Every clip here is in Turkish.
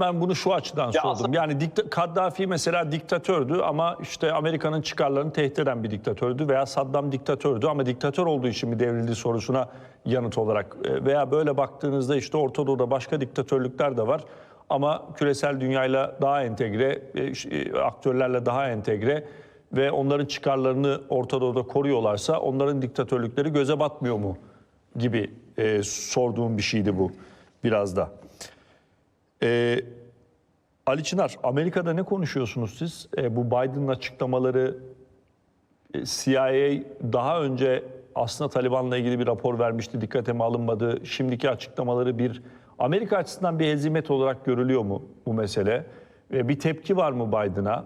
Ben bunu şu açıdan sordum. aslında- Yani Kaddafi mesela diktatördü ama işte Amerika'nın çıkarlarını tehdit eden bir diktatördü veya Saddam diktatördü ama diktatör olduğu için mi devrildi sorusuna yanıt olarak e, veya böyle baktığınızda işte Orta Doğu'da başka diktatörlükler de var ama küresel dünyayla daha entegre, e, e, aktörlerle daha entegre ve onların çıkarlarını Orta Doğu'da koruyorlarsa onların diktatörlükleri göze batmıyor mu gibi e, sorduğum bir şeydi bu biraz da. Ee, Ali Çınar, Amerika'da ne konuşuyorsunuz siz? Ee, bu Biden'ın açıklamaları e, CIA daha önce aslında Taliban'la ilgili bir rapor vermişti, dikkate mi alınmadı? Şimdiki açıklamaları bir Amerika açısından bir hezimet olarak görülüyor mu bu mesele? Ve bir tepki var mı Biden'a?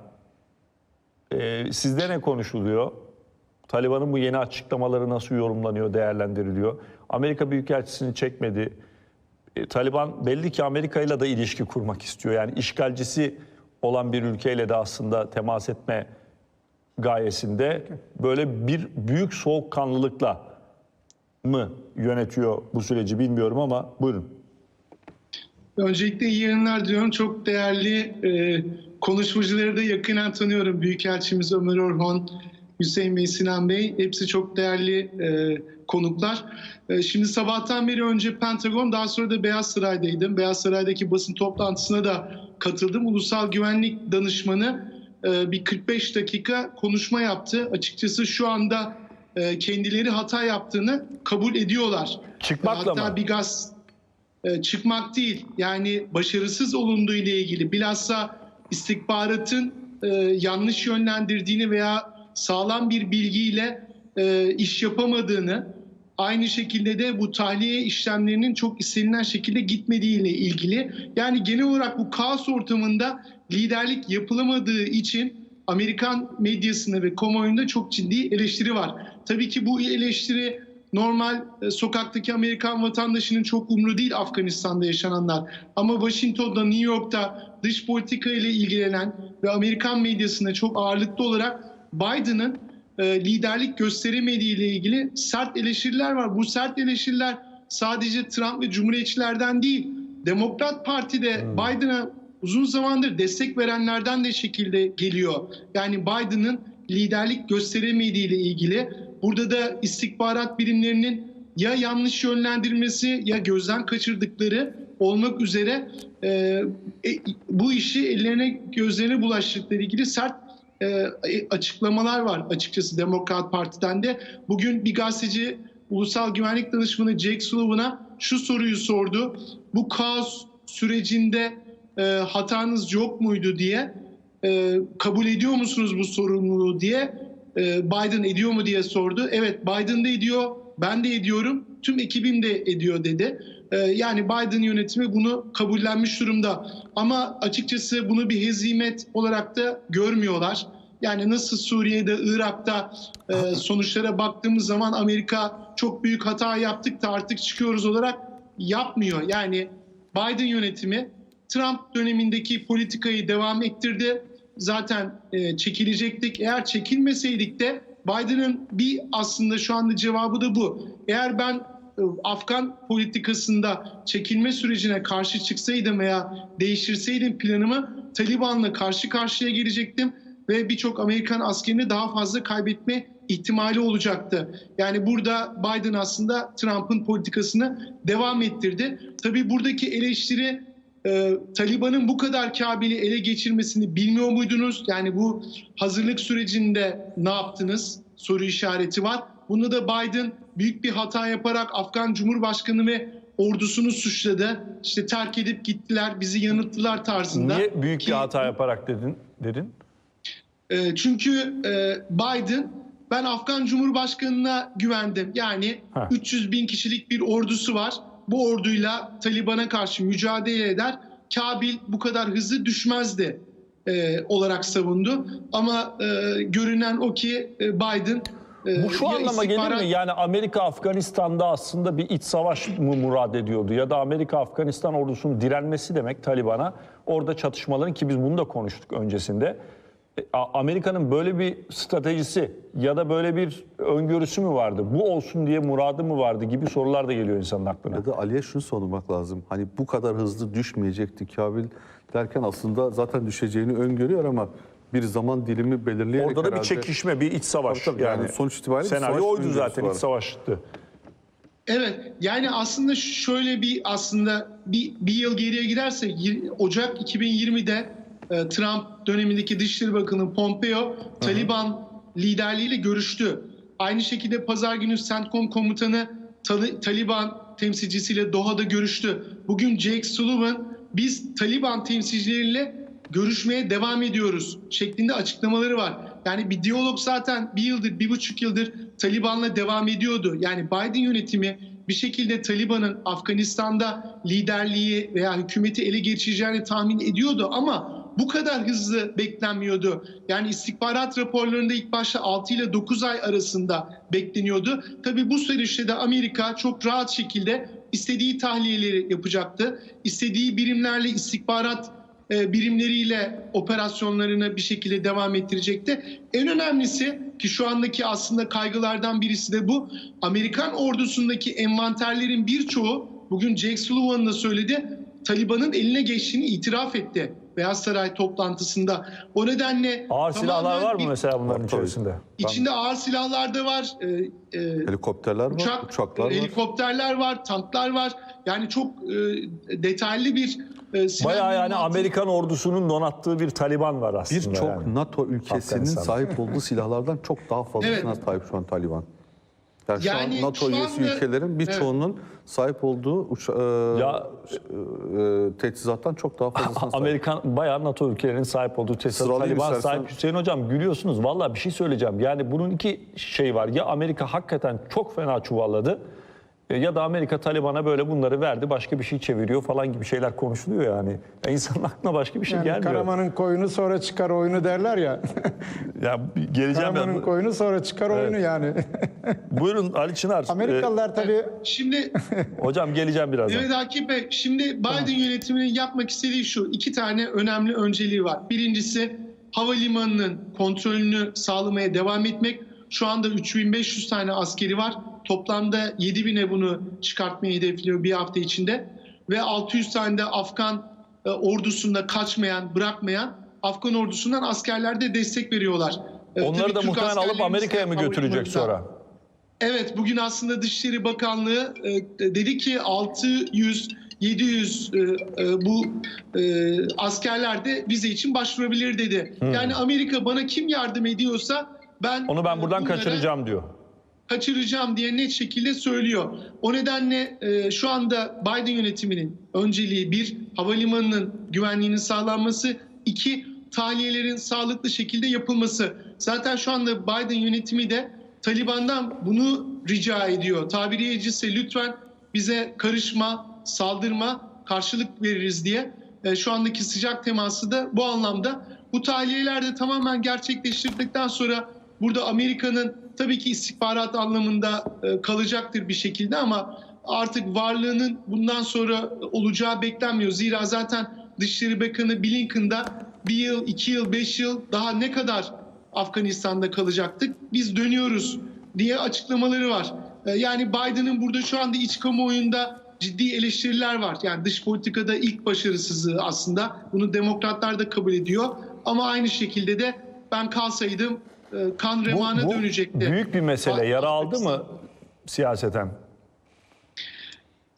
Ee, sizde ne konuşuluyor? Taliban'ın bu yeni açıklamaları nasıl yorumlanıyor, değerlendiriliyor? Amerika Büyükelçisini çekmedi. E, Taliban belli ki Amerika ile de ilişki kurmak istiyor. Yani işgalcisi olan bir ülkeyle de aslında temas etme gayesinde böyle bir büyük soğukkanlılıkla mı yönetiyor bu süreci bilmiyorum ama buyurun. Öncelikle iyi yayınlar diliyorum. Çok değerli e, konuşmacıları da yakinen tanıyorum. Büyükelçimiz Ömer Orhon, Hüseyin Bey, Sinan Bey. Hepsi çok değerli e, konuklar. E, şimdi sabahtan beri önce Pentagon, daha sonra da Beyaz Saray'daydım. Beyaz Saray'daki basın toplantısına da katıldım. Ulusal Güvenlik Danışmanı e, bir 45 dakika konuşma yaptı. Açıkçası şu anda e, kendileri hata yaptığını kabul ediyorlar. Çıkmakla Hatta mı? bir gaz e, çıkmak değil. Yani başarısız olunduğu ile ilgili bilhassa istihbaratın e, yanlış yönlendirdiğini veya sağlam bir bilgiyle e, iş yapamadığını, aynı şekilde de bu tahliye işlemlerinin çok istenilen şekilde gitmediğiyle ilgili. Yani genel olarak bu kaos ortamında liderlik yapılamadığı için Amerikan medyasında ve kamuoyunda çok ciddi eleştiri var. Tabii ki bu eleştiri normal e, sokaktaki Amerikan vatandaşının çok umru değil Afganistan'da yaşananlar. Ama Washington'da, New York'ta dış politika ile ilgilenen ve Amerikan medyasında çok ağırlıklı olarak Biden'ın e, liderlik gösteremediği ile ilgili sert eleştiriler var. Bu sert eleştiriler sadece Trump ve Cumhuriyetçilerden değil, Demokrat Parti'de Biden'a uzun zamandır destek verenlerden de şekilde geliyor. Yani Biden'ın liderlik gösteremediği ile ilgili burada da istihbarat birimlerinin ya yanlış yönlendirmesi ya gözden kaçırdıkları olmak üzere e, e, bu işi ellerine gözlerine bulaştırdıkları ilgili sert e, açıklamalar var açıkçası Demokrat Parti'den de. Bugün bir gazeteci Ulusal Güvenlik Danışmanı Jake Sullivan'a şu soruyu sordu. Bu kaos sürecinde e, hatanız yok muydu diye e, kabul ediyor musunuz bu sorumluluğu diye e, Biden ediyor mu diye sordu. Evet Biden de ediyor, ben de ediyorum, tüm ekibim de ediyor dedi. E, yani Biden yönetimi bunu kabullenmiş durumda. Ama açıkçası bunu bir hezimet olarak da görmüyorlar. Yani nasıl Suriye'de, Irak'ta e, sonuçlara baktığımız zaman Amerika çok büyük hata yaptık da artık çıkıyoruz olarak yapmıyor. Yani Biden yönetimi Trump dönemindeki politikayı devam ettirdi. Zaten e, çekilecektik. Eğer çekilmeseydik de Biden'ın bir aslında şu anda cevabı da bu. Eğer ben Afgan politikasında çekilme sürecine karşı çıksaydım veya değiştirseydim planımı Taliban'la karşı karşıya gelecektim ve birçok Amerikan askerini daha fazla kaybetme ihtimali olacaktı. Yani burada Biden aslında Trump'ın politikasını devam ettirdi. Tabii buradaki eleştiri e, Taliban'ın bu kadar Kabil'i ele geçirmesini bilmiyor muydunuz? Yani bu hazırlık sürecinde ne yaptınız? Soru işareti var. Bunda da Biden büyük bir hata yaparak Afgan Cumhurbaşkanı ve ordusunu suçladı. İşte terk edip gittiler, bizi yanılttılar tarzında. Niye büyük Ki- bir hata yaparak dedin? dedin? e, çünkü e, Biden ben Afgan Cumhurbaşkanı'na güvendim. Yani Ha. 300 bin kişilik bir ordusu var. Bu orduyla Taliban'a karşı mücadele eder. Kabil bu kadar hızlı düşmezdi e, olarak savundu. Ama e, görünen o ki e, Biden Bu şu ya anlama gelir istihbarat- mi? Yani Amerika Afganistan'da aslında bir iç savaş mı murad ediyordu? Ya da Amerika Afganistan ordusunun direnmesi demek Taliban'a. Orada çatışmaların ki biz bunu da konuştuk öncesinde. E, Amerika'nın böyle bir stratejisi ya da böyle bir öngörüsü mü vardı? Bu olsun diye muradı mı vardı gibi sorular da geliyor insanın aklına. Ya da Ali'ye şunu sormak lazım. Hani bu kadar hızlı düşmeyecekti Kabil derken aslında zaten düşeceğini öngörüyor ama bir zaman dilimi belirleyerek Orada da bir herhalde- çekişme, bir iç savaş. Tabii tabii, yani sonuç itibariyle bir senaryo savaş oydu zaten, var. iç savaştı. Evet yani aslında şöyle bir aslında bir, bir yıl geriye giderse Ocak 2020'de e, Trump dönemindeki Dışişleri Bakanı Pompeo Taliban liderliğiyle görüştü. Aynı şekilde pazar günü CENTCOM komutanı Tali- Taliban temsilcisiyle Doha'da görüştü. Bugün Jake Sullivan biz Taliban temsilcileriyle görüşmeye devam ediyoruz şeklinde açıklamaları var. Yani bir diyalog zaten bir yıldır, bir buçuk yıldır Taliban'la devam ediyordu. Yani Biden yönetimi bir şekilde Taliban'ın Afganistan'da liderliği veya hükümeti ele geçireceğini tahmin ediyordu ama bu kadar hızlı beklenmiyordu. Yani istihbarat raporlarında ilk başta 6 ile 9 ay arasında bekleniyordu. Tabii bu süreçte de Amerika çok rahat şekilde istediği tahliyeleri yapacaktı. İstediği birimlerle istihbarat birimleriyle operasyonlarını bir şekilde devam ettirecekti. En önemlisi ki şu andaki aslında kaygılardan birisi de bu. Amerikan ordusundaki envanterlerin birçoğu bugün Jake Sullivan da söyledi. Taliban'ın eline geçtiğini itiraf etti. Beyaz Saray toplantısında. O nedenle Ağır silahlar var mı bir- mesela bunların Var, içerisinde? İçinde ağır silahlar da var. e, e, Helikopterler var, uçak, uçaklar var. helikopterler var, tanklar var. Yani çok e, detaylı bir e, Bayağı yani mühimmatı- Amerikan ordusunun donattığı bir Taliban var aslında. Birçok yani. NATO ülkesinin sahip olduğu silahlardan çok daha fazlasına Evet. sahip şu an Taliban. Yani, Yani şu an NATO şu üyesi anda- ülkelerin birçoğunun sahip olduğu uça- e, Ya- e, teçhizattan çok daha fazlasına sahip. Amerikan bayağı NATO ülkelerinin sahip olduğu tesisat Sıralayayım Taliban istersen. sahip. Hüseyin Hocam gülüyorsunuz. Vallahi bir şey söyleyeceğim. Yani bunun iki şey var. Ya Amerika hakikaten çok fena çuvalladı ya da Amerika Taliban'a böyle bunları verdi başka bir şey çeviriyor falan gibi şeyler konuşuluyor yani. Ya insanın aklına başka bir şey Yani gelmiyor. Karaman'ın koyunu sonra çıkar oyunu derler ya. Ya geleceğim Karaman'ın ben. koyunu sonra çıkar oyunu yani. Buyurun Ali Çınar. Amerikalılar tabii Şimdi Ee, hocam geleceğim birazdan. Evet Akif Bey, şimdi Biden yönetiminin yapmak istediği şu, iki tane önemli önceliği var. Birincisi havalimanının kontrolünü sağlamaya devam etmek. Şu anda 3500 tane askeri var. Toplamda 7000'e bunu çıkartmayı hedefliyor bir hafta içinde. Ve 600 tane de Afgan e, ordusunda kaçmayan, bırakmayan Afgan ordusundan askerler de destek veriyorlar. E, Onları da Türk muhtemelen alıp Amerika'ya mı götürecek sonra? Evet bugün aslında Dışişleri Bakanlığı e, dedi ki 600 700 e, e, bu e, askerler de vize için başvurabilir dedi. Yani Amerika bana kim yardım ediyorsa ben Onu ben e, buradan kaçıracağım diyor. Kaçıracağım diye net şekilde söylüyor. O nedenle e, şu anda Biden yönetiminin önceliği bir havalimanının güvenliğinin sağlanması, iki tahliyelerin sağlıklı şekilde yapılması. Zaten şu anda Biden yönetimi de Taliban'dan bunu rica ediyor. Tabiri caizse lütfen bize karışma, saldırma, karşılık veririz diye. E, şu andaki sıcak teması da bu anlamda. Bu tahliyeler de tamamen gerçekleştirdikten sonra burada Amerika'nın tabii ki istihbarat anlamında e, kalacaktır bir şekilde ama artık varlığının bundan sonra olacağı beklenmiyor. Zira zaten Dışişleri Bakanı Blinken'da bir yıl, iki yıl, beş yıl daha ne kadar Afganistan'da kalacaktık? Biz dönüyoruz diye açıklamaları var. E, Yani Biden'ın burada şu anda iç kamuoyunda ciddi eleştiriler var. Yani dış politikada ilk başarısızlığı aslında. Bunu demokratlar da kabul ediyor. Ama aynı şekilde de ben kalsaydım e, kan remana dönecekti. büyük bir mesele. Yara aldı mı siyaseten?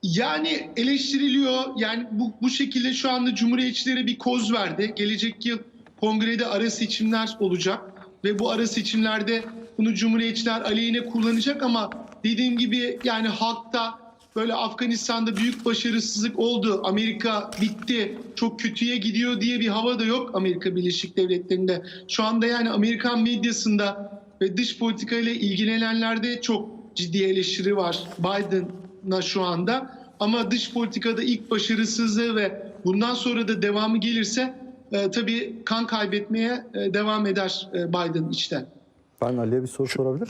Yani eleştiriliyor. Yani bu, bu şekilde şu anda Cumhuriyetçilere bir koz verdi. Gelecek yıl kongrede ara seçimler olacak. Ve bu ara seçimlerde bunu Cumhuriyetçiler aleyhine kullanacak ama dediğim gibi yani halkta böyle Afganistan'da büyük başarısızlık oldu. Amerika bitti, çok kötüye gidiyor diye bir hava da yok Amerika Birleşik Devletleri'nde. Şu anda yani Amerikan medyasında ve dış politika ile ilgilenenlerde çok ciddi eleştiri var Biden'a şu anda. Ama dış politikada ilk başarısızlığı ve bundan sonra da devamı gelirse e, tabii kan kaybetmeye e, devam eder e, Biden içten. Ben Ali'ye bir soru sorabilir